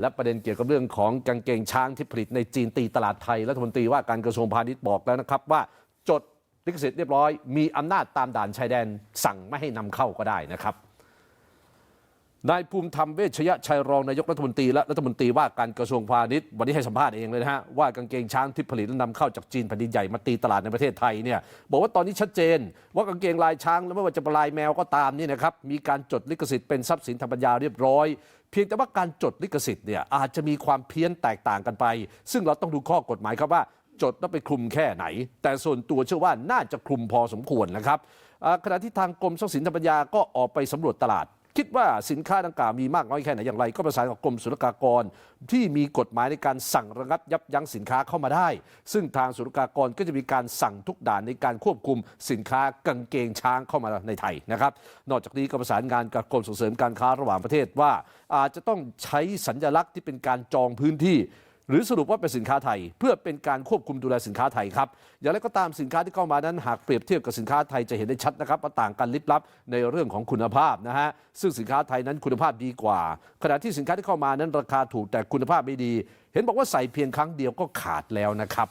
และประเด็นเกี่ยวกับเรื่องของกางเกงช้างที่ผลิตในจีนตีตลาดไทยรัฐมนตรีว่าการกระทรวงพาณิชย์บอกแล้วนะครับว่าจดลิขสิทธิ์เรียบร้อย มีอำนาจตามด่านชายแดนสั่งไม่ให้นำเข้าก็ได้นะครับ นายภูมิธรรมเวชยชัยรองนายกรัฐมนตรีและรัฐมนตรีว่าการกระทรวงพาณิชย์วันนี้ให้สัมภาษณ์เองเลยนะฮะว่ากางเกงช้างที่ผลิตและนำเข้าจากจีนแผ่นดินใหญ่มาตีตลาดในประเทศไทยเนี่ยบอกว่าตอนนี้ชัดเจน ว่ากางเกงลายช้างและไม่ว่าจะเป็นลายแมวก็ตามนี่นะครับมีการจดลิขสิทธิ์เป็นทรัพย์สินทางปัญญาเรียบร้อย เพียงแต่ว่าการจดลิขสิทธิ์เนี่ยอาจจะมีความเพี้ยนแตกต่างกันไป ซึ่งเราต้องดูข้อกฎหมายครับว่าจดแล้วไปคลุมแค่ไหน แต่ส่วนตัวเชื่อว่าน่าจะคลุมพอสมควรนะครับขณะที่ทางกรมทรัพย์สินทางปัญญาก็ออกไปสำรวจตลาด คิดว่าสินค้าดังกล่าวมีมากน้อยแค่ไหนอย่างไร ก็ประสานกับกรมศุลกากร ที่มีกฎหมายในการสั่งระงับยับยั้งสินค้าเข้ามาได้ ซึ่งทางศุลกากรก็จะมีการสั่งทุกด่านในการควบคุมสินค้ากางเกงช้างเข้ามาในไทยนะครับนอกจากนี้ก็ประสานงานกับกรมส่งเสริมการค้าระหว่างประเทศว่า อาจจะต้องใช้สัญลักษณ์ที่เป็นการจองพื้นที่ หรือสรุปว่าเป็นสินค้าไทย เพื่อเป็นการควบคุมดูแลสินค้าไทยครับ อย่างไรก็ตามสินค้าที่เข้ามานั้นหากเปรียบเทียบกับสินค้าไทยจะเห็นได้ชัดนะครับว่าต่างกันลิบลับในเรื่องของคุณภาพนะฮะซึ่งสินค้าไทยนั้นคุณภาพดีกว่า ขณะที่สินค้าที่เข้ามานั้นราคาถูกแต่คุณภาพไม่ดี เห็นบอกว่าใส่เพียงครั้งเดียวก็ขาดแล้วนะครับ